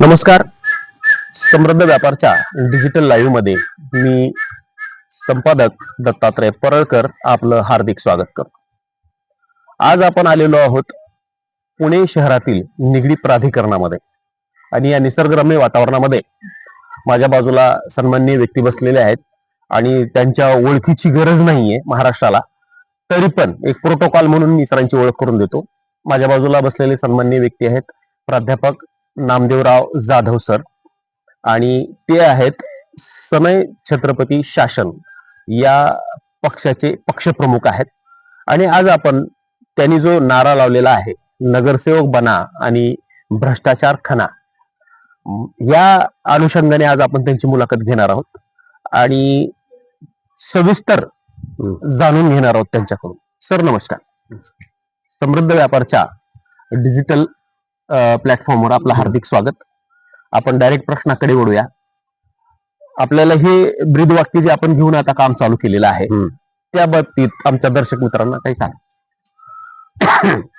नमस्कार. समृद्ध व्यापारच्या डिजिटल लाईव्हमध्ये मी संपादक दत्तात्रय परळकर आपलं हार्दिक स्वागत करतो. आज आपण आलेलो आहोत पुणे शहरातील निगडी प्राधिकरणामध्ये आणि या निसर्गरम्य वातावरणामध्ये माझ्या बाजूला सन्माननीय व्यक्ती बसलेले आहेत आणि त्यांच्या ओळखीची गरज नाहीये महाराष्ट्राला तरी पण एक प्रोटोकॉल म्हणून मी सरांची ओळख करून देतो. माझ्या बाजूला बसलेले सन्माननीय व्यक्ती आहेत प्राध्यापक नामदेवराव जाधव सर. आणि ते आहेत समय छत्रपती शासन या पक्षाचे पक्षप्रमुख आहेत. आणि आज आपण त्यांनी जो नारा लावलेला आहे नगरसेवक बना आणि भ्रष्टाचार खना या अनुषंगाने आज आपण त्यांची मुलाखत घेणार आहोत. आणि सविस्तर जाणून घेणार आहोत त्यांच्याकडून. सर नमस्कार. समृद्ध व्यापारच्या डिजिटल प्लॅटफॉर्मवर आपलं हार्दिक स्वागत. आपण डायरेक्ट प्रश्नाकडे वळूया. आपल्याला हे ब्रीद वाक्य जे आपण घेऊन आता काम चालू केलेलं आहे. त्या बाबतीत आमच्या दर्शक मित्रांना काही सांग.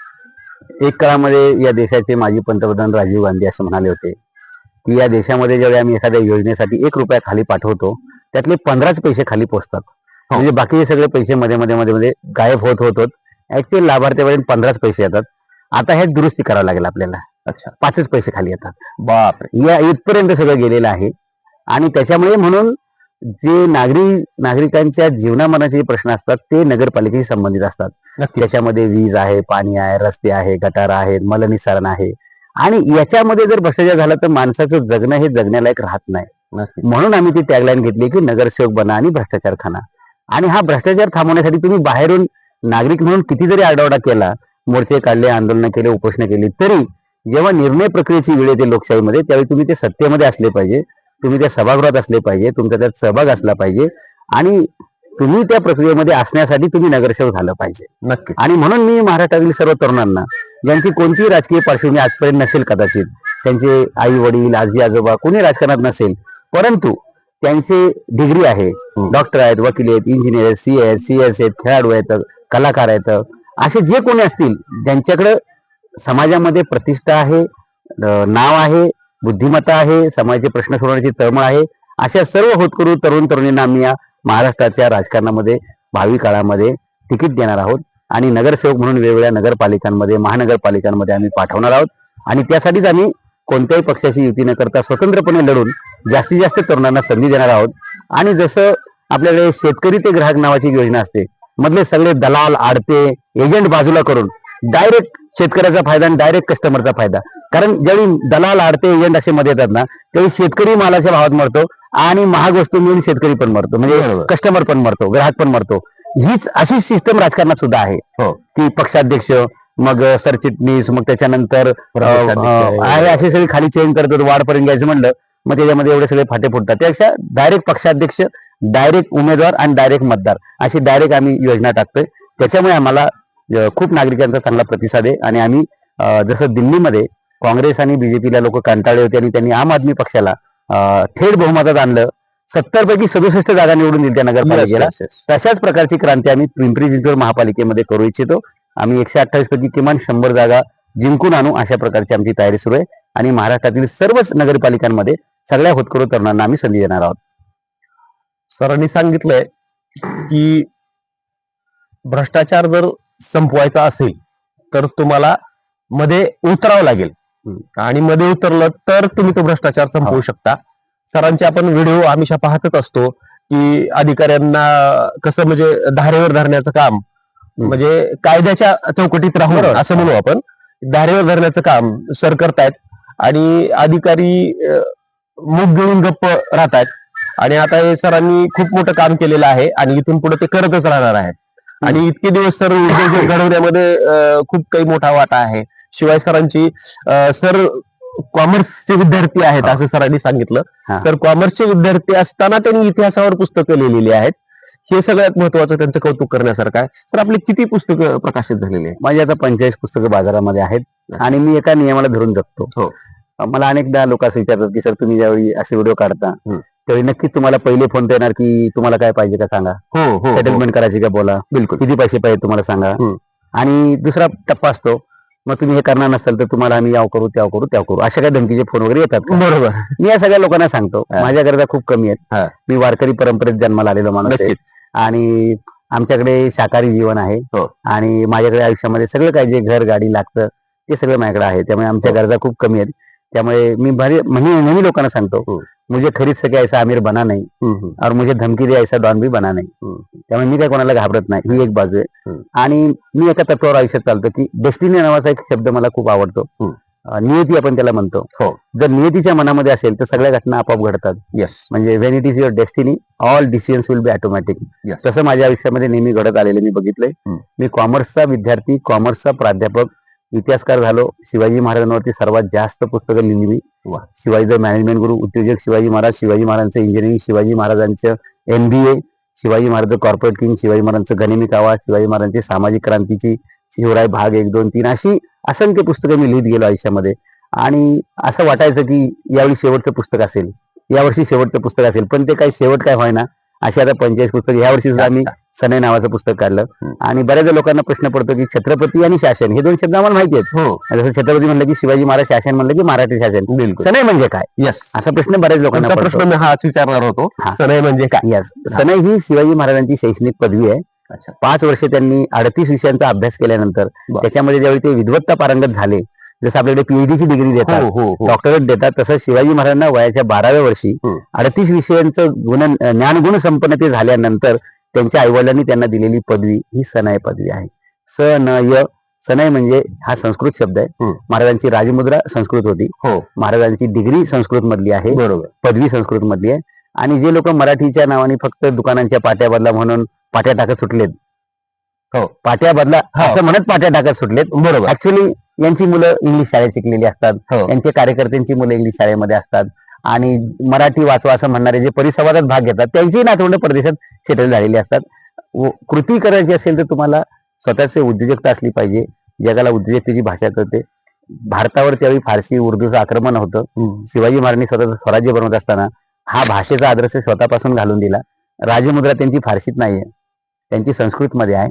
एक काळामध्ये या देशाचे माजी पंतप्रधान राजीव गांधी असं म्हणाले होते की या देशामध्ये जेव्हा आम्ही एखाद्या योजनेसाठी एक रुपया खाली पाठवतो त्यातले पंधराच पैसे खाली पोहोचतात म्हणजे बाकीचे सगळे पैसे मध्ये मध्ये मध्ये मध्ये गायब होत होत होत ऍक्च्युअली लाभार्थ्यापर्यंत पंधराच पैसे येतात. आता हे दुरुस्ती करावं लागेल आपल्याला. अच्छा. पाचच पैसे खाली येतात. बापरे. या इथपर्यंत सगळं गेलेलं आहे. आणि त्याच्यामुळे म्हणून जे नागरिक नागरिकांच्या जीवनामनाचे जे प्रश्न असतात ते नगरपालिकेशी संबंधित असतात. त्याच्यामध्ये वीज आहे पाणी आहे रस्ते आहे गटार आहेत मलनिसारण आहे. आणि याच्यामध्ये जर भ्रष्टाचार झाला तर माणसाचं जगणं हे जगण्यालायक राहत नाही. म्हणून आम्ही ती टॅगलाईन घेतली की नगरसेवक बना आणि भ्रष्टाचार खाना आणि हा भ्रष्टाचार थांबवण्यासाठी तुम्ही बाहेरून नागरिक म्हणून किती जरी आरडाओरडा केला मोर्चे काढले आंदोलन केले उपोषण केली. तरी जेव्हा निर्णय प्रक्रियेची वेळ येते लोकशाहीमध्ये त्यावेळी तुम्ही ते सत्तेमध्ये असले पाहिजे. तुम्ही त्या सभागृहात असले पाहिजे. तुमचा त्यात सहभाग असला पाहिजे. आणि तुम्ही त्या प्रक्रियेमध्ये असण्यासाठी तुम्ही नगरसेवक झालं पाहिजे. नक्की. आणि म्हणून मी महाराष्ट्रातील सर्व तरुणांना ज्यांची कोणतीही राजकीय पार्श्वभूमी आजपर्यंत नसेल कदाचित त्यांचे आई वडील आजी आजोबा कोणी राजकारणात नसेल परंतु त्यांचे डिग्री आहे. डॉक्टर आहेत वकील आहेत इंजिनियर आहेत सी आहेत सी एस आहेत खेळाडू आहेत कलाकार आहेत असे जे कोणी असतील ज्यांच्याकडे समाजामध्ये प्रतिष्ठा आहे नाव आहे बुद्धिमत्ता आहे समाजाचे प्रश्न सोडवण्याची तळमळ आहे अशा सर्व होतकरू तरुण तरुणींना आम्ही या महाराष्ट्राच्या राजकारणामध्ये भावी काळामध्ये तिकीट देणार आहोत. आणि नगरसेवक म्हणून वेगवेगळ्या नगरपालिकांमध्ये महानगरपालिकांमध्ये आम्ही पाठवणार आहोत. आणि त्यासाठीच आम्ही कोणत्याही पक्षाची युती न करता स्वतंत्रपणे लढून जास्तीत जास्त तरुणांना संधी देणार आहोत. आणि जसं आपल्याकडे शेतकरी ते ग्राहक नावाची योजना असते मधले सगळे दलाल आडते एजंट बाजूला करून डायरेक्ट शेतकऱ्याचा फायदा आणि डायरेक्ट कस्टमरचा फायदा कारण ज्यावेळी दलाल आडते एजंट असे मध्ये येतात ना त्यावेळी शेतकरी मालाच्या भावात मरतो आणि महाग वस्तू मिळून शेतकरी पण मरतो म्हणजे. कस्टमर पण मरतो ग्राहक पण मरतो हीच अशी सिस्टम राजकारणात सुद्धा आहे हो. की पक्षाध्यक्ष मग सरचिटणीस मग त्याच्यानंतर आहे. असे सगळे खाली चेंज करतात वाढपर्यंत घ्यायचं म्हणलं मग त्याच्यामध्ये एवढे सगळे फाटे फुटतात. त्यापेक्षा डायरेक्ट पक्षाध्यक्ष डायरेक्ट उमेदवार आणि डायरेक्ट मतदार अशी डायरेक्ट आम्ही योजना टाकतोय. त्याच्यामुळे आम्हाला खूप नागरिकांचा चांगला प्रतिसाद आहे. आणि आम्ही जसं दिल्लीमध्ये काँग्रेस आणि बीजेपीला लोक कंटाळले होते आणि त्यांनी आम आदमी पक्षाला थेट बहुमतात आणलं. सत्तर पैकी सदुसष्ट जागा निवडून दिल्या नगरपालिकेला. तशाच प्रकारची क्रांती आम्ही पिंपरी चिंचवड महापालिकेमध्ये करू इच्छितो. आम्ही एकशे अठ्ठावीस पैकी किमान शंभर जागा जिंकून आणू अशा प्रकारची आमची तयारी सुरू आहे. आणि महाराष्ट्रातील सर्वच नगरपालिकांमध्ये सगळ्या होतकरू तरुणांना आम्ही संधी देणार आहोत. सरांनी सांगितलंय की भ्रष्टाचार जर संपवायचा असेल तर तुम्हाला मध्ये उतरावं लागेल. आणि मध्ये उतरलं तर तुम्ही तो भ्रष्टाचार संपवू शकता. सरांचे आपण व्हिडिओ हमेशा पाहतच असतो की अधिकाऱ्यांना कसं म्हणजे धारेवर धरण्याचं काम म्हणजे कायद्याच्या चौकटीत राहून. असं म्हणू आपण धारेवर धरण्याचं काम सर करतायत. आणि अधिकारी मूग गिळून गप्प राहतायत. आणि आता हे सरांनी खूप मोठं काम केलेलं आहे आणि इथून पुढे ते करतच राहणार आहेत. आणि इतके दिवस सर उद्योग घडवण्यामध्ये खूप काही मोठा वाटा आहे. शिवाय सरांची सर कॉमर्सचे विद्यार्थी आहेत. असं सरांनी सांगितलं. तर कॉमर्सचे विद्यार्थी असताना त्यांनी इतिहासावर पुस्तकं लिहिलेली आहेत. हे सगळ्यात महत्वाचं त्यांचं कौतुक करण्यासारखं आहे. तर आपली किती पुस्तकं प्रकाशित झालेली आहे माझी आता पंचेचाळीस पुस्तकं बाजारामध्ये आहेत. आणि मी एका नियमाला धरून जगतो. हो. मला अनेकदा लोक असं विचारतात की सर तुम्ही ज्यावेळी असे व्हिडिओ काढता. त्यावेळी नक्कीच तुम्हाला पहिले फोन येणार की तुम्हाला काय पाहिजे का सांगा हो हो, हो सेटलमेंट करायची का बोला बिलकुल किती पैसे पाहिजे तुम्हाला सांगा. आणि दुसरा टप्पा असतो मग तुम्ही हे करणार नसाल तर तुम्हाला आम्ही याव करू त्याव करू त्याव करू अशा काही धमकीचे फोन वगैरे येतात? बरोबर मी या सगळ्या लोकांना सांगतो हा. माझ्या गरजा खूप कमी आहेत हा. मी वारकरी परंपरेत जन्माला आलेलो माणूस आहे आणि आमच्याकडे शाकाहारी जीवन आहे हो. आणि माझ्याकडे आयुष्यामध्ये सगळं काही जे घर गाडी लागतं ते सगळं माझ्याकडे आहे त्यामुळे आमच्या हो. गरजा खूप कमी आहेत त्यामुळे मी भारी म्हणजे नेहमी लोकांना सांगतो. मुझे खरीद सके ऐसा आमिर बना नाही. और मुझे धमकी दे ऐसा डॉन भी बना नाही. त्यामुळे मी काही कोणाला घाबरत नाही ही एक बाजू आहे. आणि मी एका तत्वावर आयुष्यात चालतो की डेस्टिनी नावाचा एक शब्द मला खूप आवडतो नियती आपण त्याला म्हणतो हो. जर नियतीच्या मनामध्ये असेल तर सगळ्या घटना आपोआप घडतात येस म्हणजे when it is your destiny all decisions will be automatic. तसं माझ्या आयुष्यामध्ये नेहमी घडत आलेलं मी बघितलंय. मी कॉमर्सचा विद्यार्थी कॉमर्सचा प्राध्यापक इतिहासकार झालो. शिवाजी महाराजांवरती सर्वात जास्त पुस्तकं लिहिली. मी शिवाजीचा मॅनेजमेंट गुरु उद्योजक शिवाजी महाराज शिवाजी महाराजांचं इंजिनिअरिंग शिवाजी महाराजांचं MBA Shivaji Maharaj corporate king Shivaji महाराजांचं गणिमी कावा शिवाजी महाराजांची सामाजिक क्रांतीची शिवराय भाग एक दोन तीन अशी असंख्य पुस्तकं मी लिहित गेलो आयुष्यामध्ये. आणि असं वाटायचं की यावेळी शेवटचं पुस्तक असेल. यावर्षी शेवटचं पुस्तक असेल. पण ते काही शेवट काय व्हायना अशी आता पंचेचाळीस पुस्तक ह्या वर्षी सुद्धा आम्ही सनय नावाचं पुस्तक काढलं. आणि बऱ्याच लोकांना प्रश्न पडतो की छत्रपती आणि शासन हे दोन शब्द आम्हाला माहिती आहेत. हो. जसं छत्रपती म्हणलं की शिवाजी महाराज शासन म्हणलं की मराठी शासन. बिलकुल. सनय म्हणजे काय? येस असा प्रश्न बऱ्याच लोकांना प्रश्न मी हाच विचारणार होतो. हा. सनय म्हणजे काय? Yes. सनय ही शिवाजी महाराजांची शैक्षणिक पदवी आहे. अच्छा. पाच वर्ष त्यांनी अडतीस विषयांचा अभ्यास केल्यानंतर. त्याच्यामध्ये ज्यावेळी ते विद्वत्ता पारंगत झाले जसं आपल्याकडे पीएचडी ची डिग्री देतात हो हो हो. डॉक्टरेट देतात तसं शिवाजी महाराजांना वयाच्या बाराव्या वर्षी. अडतीस विषयांचं गुण ज्ञानगुण संपन्नते झाल्यानंतर त्यांच्या आईवडिलांनी त्यांना दिलेली पदवी ही सनय पदवी आहे. स न य सनय म्हणजे हा संस्कृत शब्द आहे. महाराजांची राजमुद्रा संस्कृत होती. हो. महाराजांची डिग्री संस्कृत मधली आहे. बरोबर. पदवी संस्कृत मधली आहे. आणि जे लोक मराठीच्या नावाने फक्त दुकानांच्या पाट्या बदला म्हणून पाट्या टाकत सुटलेत. हो. पाट्या बदला. असं म्हणत पाट्या टाकत सुटलेत. बरोबर. ऍक्च्युली यांची मुलं इंग्लिश शाळेत शिकलेली असतात. हो. यांचे कार्यकर्त्यांची मुलं इंग्लिश शाळेमध्ये असतात. आणि मराठी वाचवा असं म्हणणारे जे परिसंवादात भाग घेतात त्यांची नातवंड परदेशात सेटल झालेली असतात. व कृती करायची असेल तर तुम्हाला स्वतःचे उद्योजकता असली पाहिजे. जगाला उद्योजकतेची भाषा कळते. भारतावर त्यावेळी फारसी उर्दूचं आक्रमण होतं. शिवाजी महाराजांनी स्वतःचं स्वराज्य बनवत असताना हा भाषेचा आदर्श स्वतःपासून घालून दिला. राजमुद्रा त्यांची फारसीत नाहीये. त्यांची संस्कृत मध्ये आहे.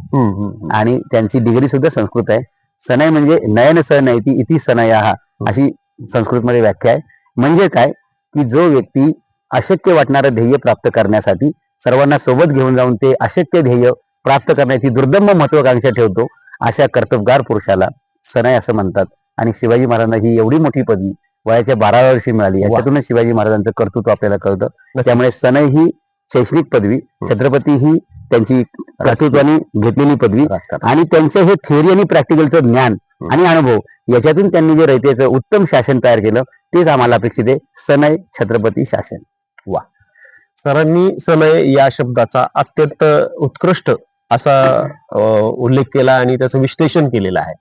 आणि त्यांची डिग्री सुद्धा संस्कृत आहे. सनय म्हणजे नयन सनयती इति सनया अशी संस्कृत मध्ये व्याख्या आहे. म्हणजे काय? की जो व्यक्ती अशक्य वाटणारं ध्येय प्राप्त करण्यासाठी सर्वांना सोबत घेऊन जाऊन ते अशक्य ध्येय प्राप्त करण्याची दुर्दम्य महत्वाकांक्षा ठेवतो अशा कर्तबगार पुरुषाला सनय असं म्हणतात. आणि शिवाजी महाराजांना ही एवढी मोठी पदवी वयाच्या बाराव्या वर्षी मिळाली. याच्यातूनच शिवाजी महाराजांचं कर्तृत्व आपल्याला कळतं. त्यामुळे सनय ही शैक्षणिक पदवी छत्रपती ही त्यांची कर्तृत्वाने घेतलेली पदवी आणि त्यांचं हे थिअरी आणि प्रॅक्टिकलचं ज्ञान आणि अनुभव याच्यातून त्यांनी जे रयतेचं उत्तम शासन तयार केलं तेच आम्हाला अपेक्षित आहे सनय छत्रपती शासन सरांनी सनय या शब्दाचा अत्यंत उत्कृष्ट असा उल्लेख केला आणि त्याचं विश्लेषण केलेलं आहे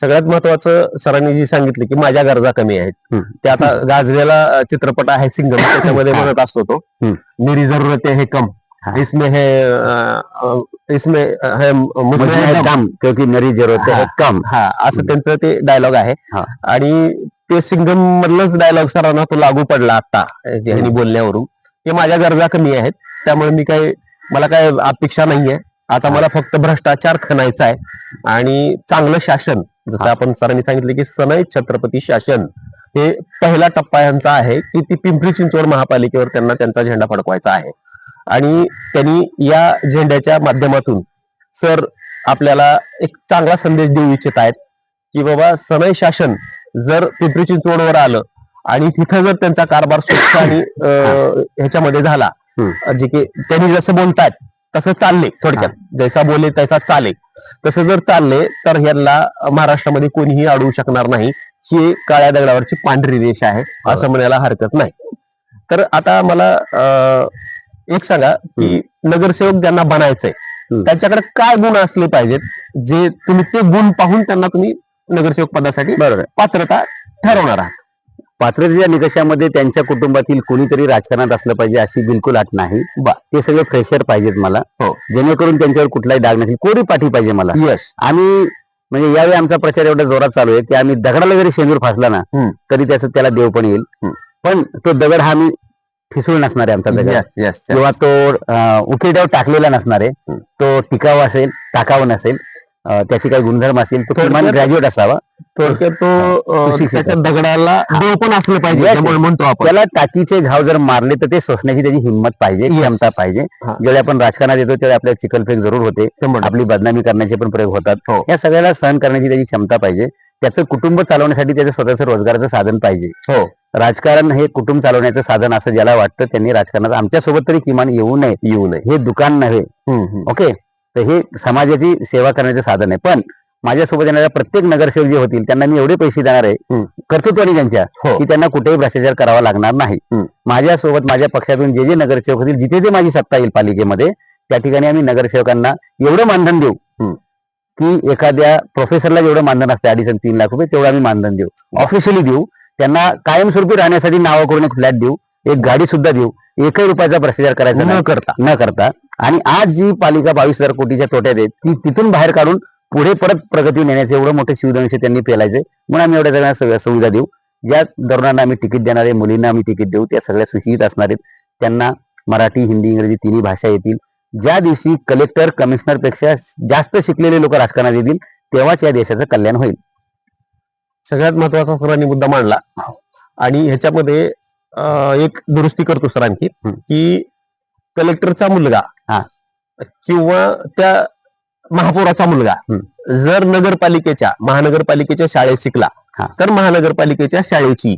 सगळ्यात महत्वाचं सरांनी जी सांगितलं की माझ्या गरजा कमी आहेत. ते आता गाजलेला चित्रपट आहे सिंगम त्याच्यामध्ये. म्हणत असतो तो. मेरी जरूरत है कम. इसमें है इसमें है मुझ में मुझे है दम. क्योंकि नरी जरूरत है. कम। हा असं त्यांचं ते डायलॉग आहे. हा. आणि ते सिंगम मधलंच डायलॉग सरांना तो लागू पडला आता जे ह्यांनी बोलण्यावरून की माझ्या गरजा कमी आहेत त्यामुळे मी काय मला काय अपेक्षा नाहीये. आता मला फक्त भ्रष्टाचार खणायचा आहे आणि चांगलं शासन जसं. आपण सरांनी सांगितलं की सनय छत्रपती शासन हे पहिला टप्पा यांचा आहे की ती पिंपरी चिंचवड महापालिकेवर त्यांना त्यांचा झेंडा फडकवायचा आहे. आणि त्यांनी या झेंड्याच्या माध्यमातून सर आपल्याला एक चांगला संदेश देऊ इच्छित आहेत की बाबा सनय शासन जर पिंपरी चिंचवडवर आलं आणि तिथं जर त्यांचा कारभार स्वच्छ आणि ह्याच्यामध्ये झाला जे की त्यांनी जसं बोलतायत तसं चालले थोडक्यात. जैसा बोले तैसा चाले. तसं जर चालले तर ह्यांना महाराष्ट्रामध्ये कोणीही अडवू शकणार नाही. ही काळ्या दगडावरची पांढरी रेष आहे असं म्हणायला हरकत नाही. तर आता मला एक सांगा की नगरसेवक ज्यांना बनायचंय. त्यांच्याकडे काय गुण असले पाहिजेत जे तुम्ही ते गुण पाहून त्यांना तुम्ही नगरसेवक पदासाठी बरोबर पात्रता ठरवणार आहात पात्रतेच्या निकषामध्ये त्यांच्या कुटुंबातील कोणीतरी राजकारणात असलं पाहिजे अशी बिलकुल अट नाही बा. ते सगळे फ्रेशर पाहिजेत मला हो. जेणेकरून त्यांच्यावर कुठलाही डाग नसेल कोरी पाठी पाहिजे मला यस आम्ही म्हणजे यावेळी आमचा प्रचार एवढा जोरात चालू आहे की आम्ही दगडाला जरी शेंदूर फासला ना. तरी त्याचं त्याला देव पण येईल. पण तो दगड हा आम्ही ठिसूळ नसणार आहे आमचा दगड यस यस किंवा तो अं, उकिरड्यावर टाकलेला नसणार आहे. तो टिकाव असेल टाकाव नसेल अं, त्याचे काही गुणधर्म असतील तो किमान थोडक्यात- ग्रॅज्युएट असावा थोडक्यात तो अं, सुशिक्षित त्याच्या असतो. दगडाला देव पण असलं पाहिजे Yes, त्यामुळे म्हणतो आपण त्याला टाकीचे घाव जर मारले तर ते सोसण्याची त्याची हिंमत पाहिजे Yes. क्षमता पाहिजे हा. ज्यावेळी आपण राजकारणात येतो त्यावेळी आपल्या चिखलफेक जरूर होते शंभर टक्के. आपली बदनामी करण्याचे पण प्रयोग होतात हो. या सगळ्याला सहन करण्याची त्याची क्षमता पाहिजे त्याचं कुटुंब चालवण्यासाठी त्याचं स्वतःचं रोजगाराचं साधन पाहिजे. हो. राजकारण हे कुटुंब चालवण्याचं साधन असं ज्याला वाटतं त्यांनी राजकारणात आमच्यासोबत तरी किमान येऊ नये. येऊ नये. हे दुकान नव्हे. ओके? तर हे समाजाची सेवा करण्याचं साधन आहे. पण माझ्यासोबत येणाऱ्या प्रत्येक नगरसेवक जे होतील त्यांना मी एवढे पैसे देणार आहे. कर्तृत्वाने त्यांच्या. हो. की त्यांना कुठेही भ्रष्टाचार करावा लागणार नाही. माझ्यासोबत माझ्या पक्षातून जे जे नगरसेवक होतील जिथे जे माझी सत्ता येईल पालिकेमध्ये त्या ठिकाणी आम्ही नगरसेवकांना एवढं मानधन देऊ. की एखाद्या प्रोफेसरला जेवढं मानधन असतं अडीच आणि तीन लाख रुपये तेवढं आम्ही मानधन देऊ. ऑफिशियली देऊ. त्यांना कायमस्वरूपी राहण्यासाठी नावं करून एक फ्लॅट देऊ एक गाडी सुद्धा देऊ एकही रुपयाचा भ्रष्टाचार करायचा न करता. न करता. आणि आज जी पालिका बावीस हजार कोटीच्या तोट्यात आहे ती तिथून बाहेर काढून पुढे परत प्रगती नेण्याचे एवढं मोठे शिवधनुष्य त्यांनी पेलायचे म्हणून आम्ही एवढ्या सगळ्या सगळ्या सुविधा देऊ. ज्या तरुणांना आम्ही तिकीट देणार मुलींना आम्ही तिकीट देऊ त्या सगळ्या सुशिक्षित असणार आहेत. त्यांना मराठी हिंदी इंग्रजी तिन्ही भाषा येतील. ज्या दिवशी कलेक्टर कमिशनरपेक्षा जास्त शिकलेले लोक राजकारणात येतील तेव्हाच या देशाचं कल्याण होईल सगळ्यात महत्त्वाचा सरांनी मुद्दा मांडला आणि ह्याच्यामध्ये एक दुरुस्ती करतो सर आणखी हम्म. की कलेक्टरचा मुलगा हा. किंवा त्या महापौराचा मुलगा जर नगरपालिकेच्या महानगरपालिकेच्या शाळेत शिकला. तर महानगरपालिकेच्या शाळेची.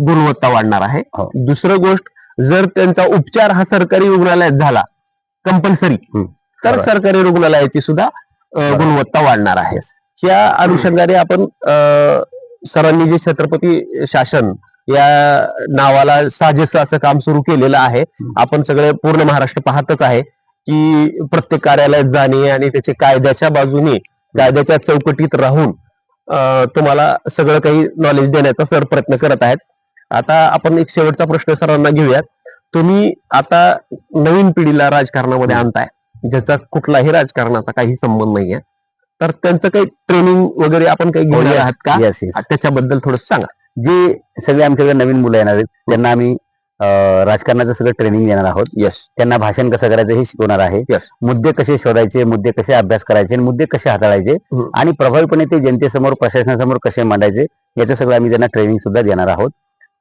गुणवत्ता वाढणार आहे हो. दुसरं गोष्ट जर त्यांचा उपचार हा सरकारी रुग्णालयात झाला कंपल्सरी. तर. सरकारी रुग्णालयाची सुद्धा. गुणवत्ता वाढणार आहे. या अनुषंगाने आपण सरांनी जे छत्रपती शासन या नावाला साजेसं असं काम सुरू केलेलं आहे आपण सगळे पूर्ण महाराष्ट्र पाहतच आहे की प्रत्येक कार्यालयात जाणे आणि त्याचे कायद्याच्या बाजूने कायद्याच्या चौकटीत राहून तुम्हाला सगळं काही नॉलेज देण्याचा सर प्रयत्न करत आहेत. आता आपण एक शेवटचा प्रश्न सरांना घेऊयात. तुम्ही आता नवीन पिढीला राजकारणामध्ये आणताय. ज्याचा कुठलाही राजकारणाचा काही संबंध नाहीये. तर त्यांचं काही ट्रेनिंग वगैरे आपण काही हो, घेणार आहात का. त्याच्याबद्दल थोडं सांगा. जे सगळे आमच्याकडे नवीन मुलं येणार आहेत त्यांना आम्ही राजकारणाचं सगळं ट्रेनिंग देणार आहोत. येस त्यांना भाषण कसं करायचं हे शिकवणार आहे. Yes. मुद्दे कसे शोधायचे मुद्दे कसे अभ्यास करायचे आणि मुद्दे कसे हाताळायचे. आणि प्रभावीपणे ते जनतेसमोर प्रशासनासमोर कसे मांडायचे याचं सगळं आम्ही त्यांना ट्रेनिंग सुद्धा देणार आहोत.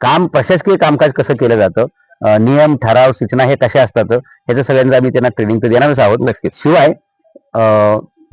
काम प्रशासकीय कामकाज कसं केलं जातं नियम ठराव सूचना हे कशा असतात याचं सगळ्यांचं आम्ही त्यांना ट्रेनिंग तर देणारच आहोत. नक्कीच. शिवाय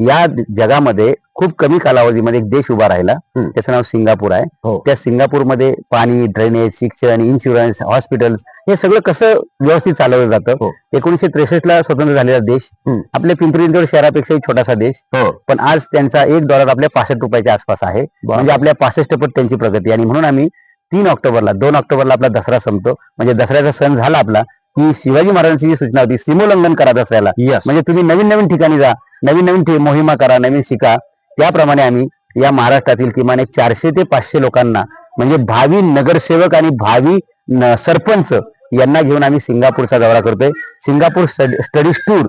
या जगामध्ये खूप कमी कालावधीमध्ये एक देश उभा राहिला. त्याचं नाव सिंगापूर आहे. हो. त्या सिंगापूरमध्ये पाणी ड्रेनेज शिक्षण इन्शुरन्स हॉस्पिटल्स हे सगळं कसं व्यवस्थित चालवलं जातं? हो. एकोणीशे त्रेसष्ट ला स्वतंत्र झालेला देश. आपल्या पिंपरी चिंचवड शहरापेक्षाही छोटासा देश. हो. पण आज त्यांचा एक डॉलर आपल्या पासष्ट रुपयाच्या आसपास आहे. म्हणजे आपल्या पासष्ट पट त्यांची प्रगती. आणि म्हणून आम्ही तीन ऑक्टोबरला दोन ऑक्टोबरला आपला दसरा संपतो. म्हणजे दसऱ्याचा सण झाला आपला की शिवाजी महाराजांची जी सूचना होती सीमोल्लंघन करा दसऱ्याला. म्हणजे तुम्ही नवीन नवीन ठिकाणी जा नवीन नवीन मोहिमा करा नवीन शिका. त्याप्रमाणे आम्ही या महाराष्ट्रातील किमान एक चारशे ते पाचशे लोकांना म्हणजे भावी नगरसेवक आणि भावी सरपंच यांना घेऊन आम्ही सिंगापूरचा दौरा करतोय. Singapore study tour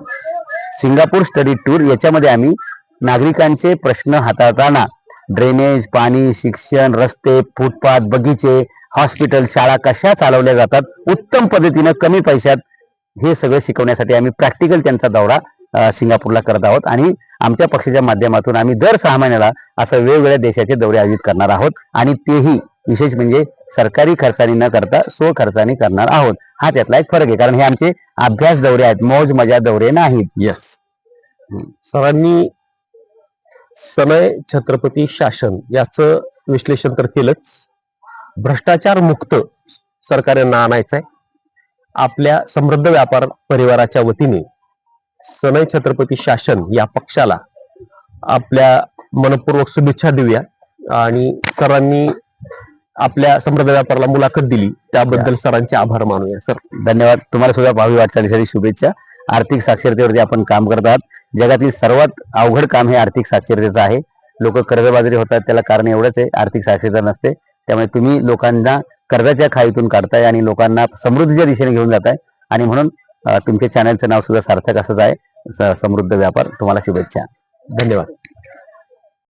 Singapore study tour याच्यामध्ये आम्ही नागरिकांचे प्रश्न हाताळताना ड्रेनेज पाणी शिक्षण रस्ते फुटपाथ बगीचे हॉस्पिटल शाळा कशा चालवल्या जातात उत्तम पद्धतीनं कमी पैशात हे सगळं शिकवण्यासाठी आम्ही प्रॅक्टिकल त्यांचा दौरा सिंगापूरला करत आहोत आणि आमच्या पक्षाच्या माध्यमातून आम्ही दर सहा महिन्याला असं वेगवेगळ्या देशाचे दौरे आयोजित करणार आहोत आणि तेही विशेष म्हणजे सरकारी खर्चाने न करता स्वखर्चाने करणार आहोत. हा त्यातला एक फरक आहे कारण हे आमचे अभ्यास दौरे आहेत मौज मजा दौरे नाहीत. येस सरांनी सनय छत्रपती शासन याचं विश्लेषण तर केलंच. भ्रष्टाचार मुक्त सरकार यांना आणायचं आहे आपल्या समृद्ध व्यापार परिवाराच्या वतीने सनय छत्रपती शासन या पक्षाला आपल्या मनपूर्वक शुभेच्छा देऊया. आणि सरांनी आपल्या समृद्ध व्यापाराला मुलाखत दिली. त्याबद्दल सरांचे आभार मानूया सर. धन्यवाद. तुम्हाला सुद्धा भावी वाटचालीसाठी शुभेच्छा. आर्थिक साक्षरतेवरती आपण काम करत आहात. जगातील सर्वात अवघड काम हे आर्थिक साक्षरतेचं आहे. लोक कर्जबाजारी होतात त्याला कारण एवढंच आहे आर्थिक साक्षरता नसते. त्यामुळे तुम्ही लोकांना कर्जाच्या खाईतून काढताय आणि लोकांना समृद्धीच्या दिशेने घेऊन जाताय. आणि म्हणून तुमच्या चॅनलचं नाव सुद्धा सार्थक असंच आहे. समृद्ध व्यापार. तुम्हाला शुभेच्छा. धन्यवाद.